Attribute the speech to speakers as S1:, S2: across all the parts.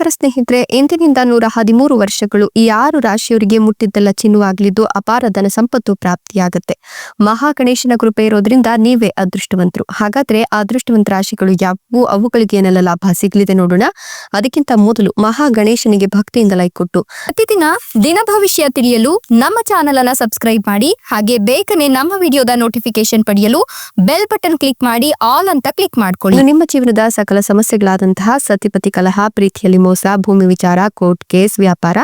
S1: ನಮಸ್ಕಾರ ಸ್ನೇಹಿತರೆ ಇಂದಿನಿಂದ ನೂರ ಹದಿಮೂರು ವರ್ಷಗಳು ಈ ಆರು ರಾಶಿಯವರಿಗೆ ಮುಟ್ಟಿದ್ದೆಲ್ಲ ಚಿನ್ನುವಾಗಲಿದ್ದು ಅಪಾರ ಧನ ಸಂಪತ್ತು ಪ್ರಾಪ್ತಿಯಾಗುತ್ತೆ. ಮಹಾ ಗಣೇಶನ ಕೃಪೆ ಇರೋದ್ರಿಂದ ನೀವೇ ಅದೃಷ್ಟವಂತರು. ಹಾಗಾದ್ರೆ ಅದೃಷ್ಟವಂತ ರಾಶಿಗಳು ಯಾವುವು? ಅವುಗಳಿಗೆ ಏನೆಲ್ಲ ಲಾಭ ಸಿಗಲಿದೆ ನೋಡೋಣ. ಅದಕ್ಕಿಂತ ಮೊದಲು ಮಹಾ ಗಣೇಶನಿಗೆ ಭಕ್ತಿಯಿಂದ ಲೈಕ್ ಕೊಟ್ಟು.
S2: ಪ್ರತಿದಿನ ದಿನ ಭವಿಷ್ಯ ತಿಳಿಯಲು ನಮ್ಮ ಚಾನೆಲ್ ಅನ್ನ ಸಬ್ಸ್ಕ್ರೈಬ್ ಮಾಡಿ, ಹಾಗೆ ಬೇಗನೆ ನಮ್ಮ ವಿಡಿಯೋದ ನೋಟಿಫಿಕೇಶನ್ ಪಡೆಯಲು ಬೆಲ್ ಬಟನ್ ಕ್ಲಿಕ್ ಮಾಡಿ, ಆಲ್ ಅಂತ ಕ್ಲಿಕ್ ಮಾಡ್ಕೊಳ್ಳಿ.
S1: ನಿಮ್ಮ ಜೀವನದ ಸಕಲ ಸಮಸ್ಯೆಗಳಾದಂತಹ ಸತಿಪತಿ ಕಲಹ, ಪ್ರೀತಿಯಲ್ಲಿ ಮೋಸ ಭೂಮಿ ವಿಚಾರ, ಕೋರ್ಟ್ ಕೇಸ್, ವ್ಯಾಪಾರ,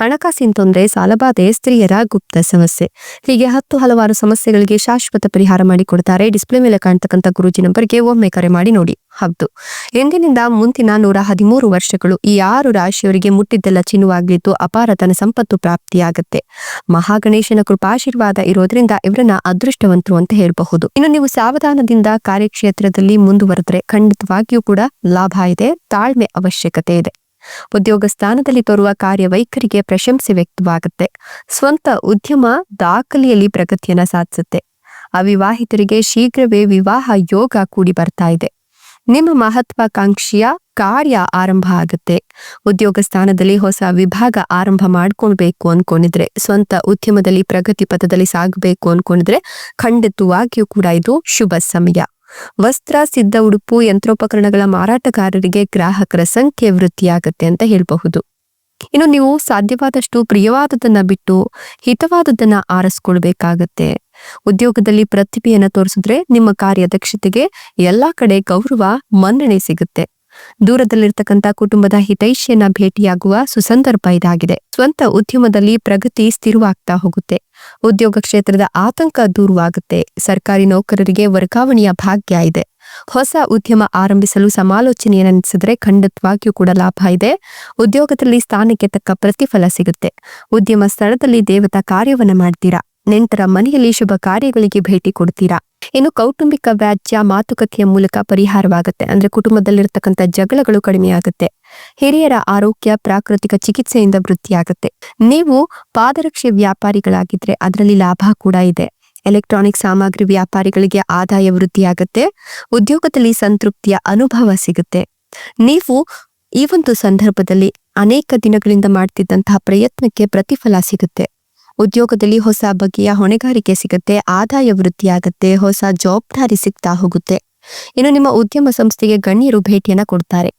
S1: ಹಣಕಾಸಿನ ತೊಂದರೆ ಸಾಲಬಾಧೆ ಸ್ತ್ರೀಯರ ಗುಪ್ತ ಸಮಸ್ಯೆ. ಹೀಗೆ ಹತ್ತು ಹಲವಾರು ಸಮಸ್ಯೆಗಳಿಗೆ ಶಾಶ್ವತ ಪರಿಹಾರ ಮಾಡಿಕೊಡ್ತಾರೆ. ಡಿಸ್ಪ್ಲೇ ಮೇಲೆ ಕಾಣ್ತಕ್ಕಂಥ ಗುರುಜಿ ನಂಬರ್ಗೆ ಒಮ್ಮೆ ಕರೆ ಮಾಡಿ ನೋಡಿ. ಹೌದು ಎಂದಿನಿಂದ ಮುಂದಿನ ನೂರ ಹದಿಮೂರು ವರ್ಷಗಳು ಈ ಆರು ರಾಶಿಯವರಿಗೆ ಮುಟ್ಟಿದ್ದೆಲ್ಲ ಚಿನ್ನುವಾಗ್ಲಿದ್ದು ಅಪಾರ ತನ್ನ ಸಂಪತ್ತು ಪ್ರಾಪ್ತಿಯಾಗತ್ತೆ. ಮಹಾಗಣೇಶನ ಕೃಪಾಶೀರ್ವಾದ ಇರೋದ್ರಿಂದ ಇವರನ್ನ ಅದೃಷ್ಟವಂತರು ಅಂತ ಹೇಳಬಹುದು. ಇನ್ನು ನೀವು ಸಾವಧಾನದಿಂದ ಕಾರ್ಯಕ್ಷೇತ್ರದಲ್ಲಿ ಮುಂದುವರೆದ್ರೆ ಖಂಡಿತವಾಗಿಯೂ ಕೂಡ ಲಾಭ ಇದೆ. ತಾಳ್ಮೆ ಅವಶ್ಯಕತೆ ಇದೆ. ಉದ್ಯೋಗ ಸ್ಥಾನದಲ್ಲಿ ತೋರುವ ಕಾರ್ಯವೈಖರಿಗೆ ಪ್ರಶಂಸೆ ವ್ಯಕ್ತವಾಗುತ್ತೆ. ಸ್ವಂತ ಉದ್ಯಮ ದಾಖಲೆಯಲ್ಲಿ ಪ್ರಗತಿಯನ್ನ ಸಾಧಿಸುತ್ತೆ. ಅವಿವಾಹಿತರಿಗೆ ಶೀಘ್ರವೇ ವಿವಾಹ ಯೋಗ ಕೂಡಿ ಬರ್ತಾ ಇದೆ. ನಿಮ್ಮ ಮಹತ್ವಾಕಾಂಕ್ಷಿಯ ಕಾರ್ಯ ಆರಂಭ ಆಗುತ್ತೆ. ಉದ್ಯೋಗ ಸ್ಥಾನದಲ್ಲಿ ಹೊಸ ವಿಭಾಗ ಆರಂಭ ಮಾಡ್ಕೊಳ್ಬೇಕು ಅನ್ಕೊಂಡಿದ್ರೆ, ಸ್ವಂತ ಉದ್ಯಮದಲ್ಲಿ ಪ್ರಗತಿ ಪಥದಲ್ಲಿ ಸಾಗಬೇಕು ಅನ್ಕೊಂಡಿದ್ರೆ ಖಂಡಿತವಾಗಿಯೂ ಕೂಡ ಇದು ಶುಭ ಸಮಯ. ವಸ್ತ್ರ, ಸಿದ್ಧ ಉಡುಪು, ಯಂತ್ರೋಪಕರಣಗಳ ಮಾರಾಟಗಾರರಿಗೆ ಗ್ರಾಹಕರ ಸಂಖ್ಯೆ ವೃದ್ಧಿಯಾಗತ್ತೆ ಅಂತ ಹೇಳಬಹುದು. ಇನ್ನು ನೀವು ಸಾಧ್ಯವಾದಷ್ಟು ಪ್ರಿಯವಾದದನ್ನ ಬಿಟ್ಟು ಹಿತವಾದದನ್ನ ಆರಿಸ್ಕೊಳ್ಬೇಕಾಗತ್ತೆ. ಉದ್ಯೋಗದಲ್ಲಿ ಪ್ರತಿಭೆಯನ್ನ ತೋರಿಸಿದ್ರೆ ನಿಮ್ಮ ಕಾರ್ಯದಕ್ಷತೆಗೆ ಎಲ್ಲಾ ಕಡೆ ಗೌರವ, ಮನ್ನಣೆ ಸಿಗುತ್ತೆ. ದೂರದಲ್ಲಿರ್ತಕ್ಕಂಥ ಕುಟುಂಬದ ಹಿತೈಷಿಯನ್ನ ಭೇಟಿಯಾಗುವ ಸುಸಂದರ್ಭ ಇದಾಗಿದೆ. ಸ್ವಂತ ಉದ್ಯಮದಲ್ಲಿ ಪ್ರಗತಿ ಸ್ಥಿರವಾಗ್ತಾ ಹೋಗುತ್ತೆ. ಉದ್ಯೋಗ ಕ್ಷೇತ್ರದ ಆತಂಕ ದೂರವಾಗುತ್ತೆ. ಸರ್ಕಾರಿ ನೌಕರರಿಗೆ ವರ್ಗಾವಣೆಯ ಭಾಗ್ಯ ಇದೆ. ಹೊಸ ಉದ್ಯಮ ಆರಂಭಿಸಲು ಸಮಾಲೋಚನೆ ನಡೆಸಿದ್ರೆ ಖಂಡಿತವಾಗಿಯೂ ಕೂಡ ಲಾಭ ಇದೆ. ಉದ್ಯೋಗದಲ್ಲಿ ಸ್ಥಾನಕ್ಕೆ ತಕ್ಕ ಪ್ರತಿಫಲ ಸಿಗುತ್ತೆ. ಉದ್ಯಮ ಸ್ಥಳದಲ್ಲಿ ದೇವತಾ ಕಾರ್ಯವನ್ನ ಮಾಡ್ತೀರಾ? ನಂತರ ಮನೆಯಲ್ಲಿ ಶುಭ ಕಾರ್ಯಗಳಿಗೆ ಭೇಟಿ ಕೊಡ್ತೀರಾ? ಇನ್ನು ಕೌಟುಂಬಿಕ ವ್ಯಾಜ್ಯ ಮಾತುಕತೆಯ ಮೂಲಕ ಪರಿಹಾರವಾಗುತ್ತೆ. ಅಂದ್ರೆ ಕುಟುಂಬದಲ್ಲಿರ್ತಕ್ಕಂಥ ಜಗಳಗಳು ಕಡಿಮೆಯಾಗುತ್ತೆ. ಹಿರಿಯರ ಆರೋಗ್ಯ, ಪ್ರಾಕೃತಿಕ ಚಿಕಿತ್ಸೆಯಿಂದ ವೃದ್ಧಿಯಾಗುತ್ತೆ. ನೀವು ಪಾದರಕ್ಷೆ ವ್ಯಾಪಾರಿಗಳಾಗಿದ್ರೆ ಅದರಲ್ಲಿ ಲಾಭ ಕೂಡ ಇದೆ. ಎಲೆಕ್ಟ್ರಾನಿಕ್ ಸಾಮಗ್ರಿ ವ್ಯಾಪಾರಿಗಳಿಗೆ ಆದಾಯ ವೃದ್ಧಿಯಾಗುತ್ತೆ. ಉದ್ಯೋಗದಲ್ಲಿ ಸಂತೃಪ್ತಿಯ ಅನುಭವ ಸಿಗುತ್ತೆ. ನೀವು ಈ ಒಂದು ಸಂದರ್ಭದಲ್ಲಿ ಅನೇಕ ದಿನಗಳಿಂದ ಮಾಡ್ತಿದ್ದಂತಹ ಪ್ರಯತ್ನಕ್ಕೆ ಪ್ರತಿಫಲ ಸಿಗುತ್ತೆ. ಉದ್ಯೋಗದಲ್ಲಿ ಹೊಸ ಬಗೆಯ ಹೊಣೆಗಾರಿಕೆ ಸಿಗುತ್ತೆ, ಆದಾಯ ವೃದ್ಧಿಯಾಗುತ್ತೆ, ಹೊಸ ಜವಾಬ್ದಾರಿ ಸಿಗ್ತಾ ಹೋಗುತ್ತೆ. ಇನ್ನು ನಿಮ್ಮ ಉದ್ಯಮ ಸಂಸ್ಥೆಗೆ ಗಣ್ಯರು ಭೇಟಿಯನ್ನ ಕೊಡ್ತಾರೆ.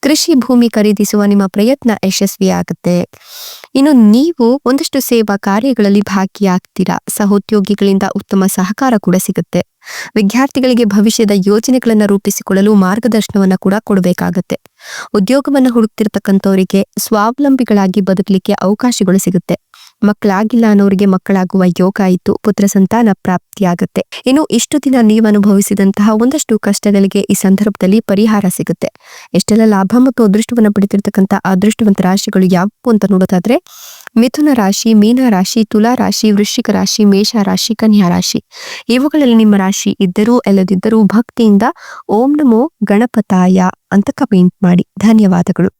S1: ಕೃಷಿ ಭೂಮಿ ಖರೀದಿಸುವ ನಿಮ್ಮ ಪ್ರಯತ್ನ ಯಶಸ್ವಿಯಾಗುತ್ತೆ. ಇನ್ನು ನೀವು ಒಂದಷ್ಟು ಸೇವಾ ಕಾರ್ಯಗಳಲ್ಲಿ ಭಾಗಿಯಾಗ್ತೀರಾ? ಸಹೋದ್ಯೋಗಿಗಳಿಂದ ಉತ್ತಮ ಸಹಕಾರ ಕೂಡ ಸಿಗುತ್ತೆ. ವಿದ್ಯಾರ್ಥಿಗಳಿಗೆ ಭವಿಷ್ಯದ ಯೋಜನೆಗಳನ್ನು ರೂಪಿಸಿಕೊಳ್ಳಲು ಮಾರ್ಗದರ್ಶನವನ್ನ ಕೂಡ ಕೊಡಬೇಕಾಗತ್ತೆ. ಉದ್ಯೋಗವನ್ನು ಹುಡುಕ್ತಿರ್ತಕ್ಕಂಥವರಿಗೆ ಸ್ವಾವಲಂಬಿಗಳಾಗಿ ಬದುಕಲಿಕ್ಕೆ ಅವಕಾಶಗಳು ಸಿಗುತ್ತೆ. ಮಕ್ಕಳಾಗಿಲ್ಲ ಅನ್ನೋರಿಗೆ ಮಕ್ಕಳಾಗುವ ಯೋಗ ಇತ್ತು ಪುತ್ರ ಸಂತಾನ ಪ್ರಾಪ್ತಿಯಾಗುತ್ತೆ. ಇನ್ನು ಇಷ್ಟು ದಿನ ನೀವು ಅನುಭವಿಸಿದಂತಹ ಒಂದಷ್ಟು ಕಷ್ಟಗಳಿಗೆ ಈ ಸಂದರ್ಭದಲ್ಲಿ ಪರಿಹಾರ ಸಿಗುತ್ತೆ. ಎಷ್ಟೆಲ್ಲ ಲಾಭ ಮತ್ತು ಅದೃಷ್ಟವನ್ನು ಪಡೆದಿರ್ತಕ್ಕಂಥ ಅದೃಷ್ಟವಂತ ರಾಶಿಗಳು ಯಾವುವು ಅಂತ ನೋಡೋದಾದ್ರೆ, ಮಿಥುನ ರಾಶಿ, ಮೀನ ರಾಶಿ, ತುಲಾ ರಾಶಿ, ವೃಶ್ಚಿಕ ರಾಶಿ, ಮೇಷ ರಾಶಿ, ಕನ್ಯಾ ರಾಶಿ. ಇವುಗಳಲ್ಲಿ ನಿಮ್ಮ ರಾಶಿ ಇದ್ದರೂ ಎಲ್ಲದಿದ್ದರೂ ಭಕ್ತಿಯಿಂದ ಓಂ ನಮೋ ಗಣಪತಾಯ ಅಂತ ಕಮೆಂಟ್ ಮಾಡಿ. ಧನ್ಯವಾದಗಳು.